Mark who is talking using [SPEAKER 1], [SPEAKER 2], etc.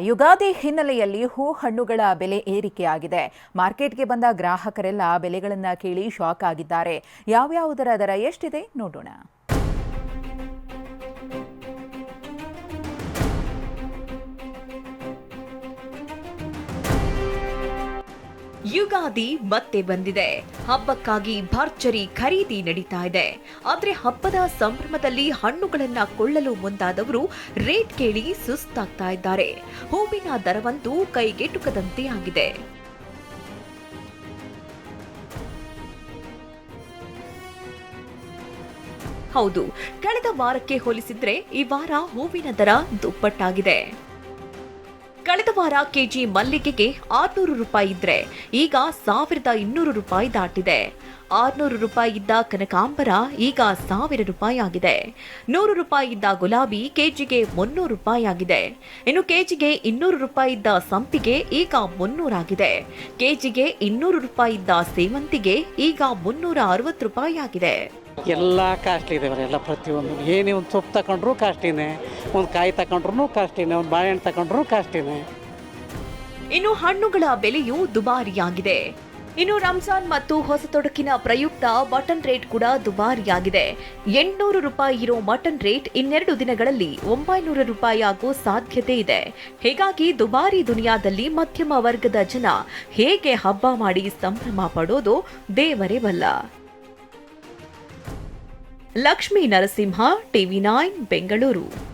[SPEAKER 1] ಯುಗಾದಿ ಹಿನ್ನೆಲೆಯಲ್ಲಿ ಹೂ ಹಣ್ಣುಗಳ ಬೆಲೆ ಏರಿಕೆಯಾಗಿದೆ. ಮಾರ್ಕೆಟ್ಗೆ ಬಂದ ಗ್ರಾಹಕರೆಲ್ಲ ಬೆಲೆಗಳನ್ನ ಕೇಳಿ ಶಾಕ್ ಆಗಿದ್ದಾರೆ. ಯಾವ್ಯಾವುದರ ದರ ಎಷ್ಟಿದೆ ನೋಡೋಣ.
[SPEAKER 2] ಯುಗಾದಿ ಮತ್ತೆ ಬಂದಿದೆ. ಹಬ್ಬಕ್ಕಾಗಿ ಭರ್ಜರಿ ಖರೀದಿ ನಡೀತಾ ಇದೆ. ಆದ್ರೆ ಹಬ್ಬದ ಸಂಭ್ರಮದಲ್ಲಿ ಹಣ್ಣುಗಳನ್ನ ಕೊಳ್ಳಲು ಮುಂದಾದವರು ರೇಟ್ ಕೇಳಿ ಸುಸ್ತಾಗ್ತಾ ಇದ್ದಾರೆ. ಹೂವಿನ ದರವಂತೂ ಕೈಗೆಟುಕದಂತೆ ಆಗಿದೆ. ಹೌದು, ಕಳೆದ ವಾರಕ್ಕೆ ಹೋಲಿಸಿದ್ರೆ ಈ ವಾರ ಹೂವಿನ ದರ ದುಪ್ಪಟ್ಟಾಗಿದೆ. ಕಳೆದ ವಾರ ಕೆಜಿ ಮಲ್ಲಿಗೆಗೆ ಆರ್ನೂರು ರೂಪಾಯಿ ಇದ್ರೆ ಈಗ ಸಾವಿರದ ಇನ್ನೂರು ರೂಪಾಯಿ ದಾಟಿದೆ. ಆರ್ನೂರು ರೂಪಾಯಿ ಇದ್ದ ಕನಕಾಂಬರ ಈಗ ಸಾವಿರ ರೂಪಾಯಿ ಆಗಿದೆ ನೂರು ರೂಪಾಯಿ ಇದ್ದ ಗುಲಾಬಿ ಕೆಜಿಗೆ ಮುನ್ನೂರು ರೂಪಾಯಿ ಆಗಿದೆ ಇನ್ನು ಕೆಜಿಗೆ ಇನ್ನೂರು ರೂಪಾಯಿ ಇದ್ದ ಸಂಪಿಗೆ ಈಗ ಮುನ್ನೂರಾಗಿದೆ. ಕೆಜಿಗೆ ಇನ್ನೂರು ರೂಪಾಯಿ ಇದ್ದ ಸೇವಂತಿಗೆ ಈಗ ಮುನ್ನೂರ ಅರವತ್ತು ರೂಪಾಯಿ ಆಗಿದೆ
[SPEAKER 3] ಎಲ್ಲ ಕಾಸ್ಟ್ಲಿ ಇದೆ ಎಲ್ಲ ಪ್ರತಿಯೊಂದು. ಏನೇ ಒಂದು ಸೊಪ್ಪು ತಗೊಂಡ್ರು ಕಾಸ್ಟ್ಲಿನೇ ಒಂದು ಕಾಯಿ ತಗೊಂಡ್ರು ಕಾಸ್ಟ್ಲಿನೇ ಒಂದು ಬಾಳೆಹಣ್ಣು ತಗೊಂಡ್ರು ಕಾಸ್ಟ್ಲಿನೇ
[SPEAKER 2] ಇನ್ನು ಹಣ್ಣುಗಳ ಬೆಲೆಯೂ ದುಬಾರಿಯಾಗಿದೆ. ಇನ್ನು ರಂಜಾನ್ ಮತ್ತು ಹೊಸ ತೊಡಕಿನ ಪ್ರಯುಕ್ತ ಮಟನ್ ರೇಟ್ ಕೂಡ ದುಬಾರಿಯಾಗಿದೆ. ಎಂಟುನೂರು ರೂಪಾಯಿ ಇರೋ ಮಟನ್ ರೇಟ್ ಇನ್ನೆರಡು ದಿನಗಳಲ್ಲಿ ಒಂಬೈನೂರು ರೂಪಾಯಿ ಆಗೋ ಸಾಧ್ಯತೆ ಇದೆ. ಹೀಗಾಗಿ ದುಬಾರಿ ದುನಿಯಾದಲ್ಲಿ ಮಧ್ಯಮ ವರ್ಗದ ಜನ ಹೇಗೆ ಹಬ್ಬ ಮಾಡಿ ಸಂಭ್ರಮ ಪಡೋದು ದೇವರೇ ಬಲ್ಲ. Lakshmi Narasimha, TV nine, Bengaluru.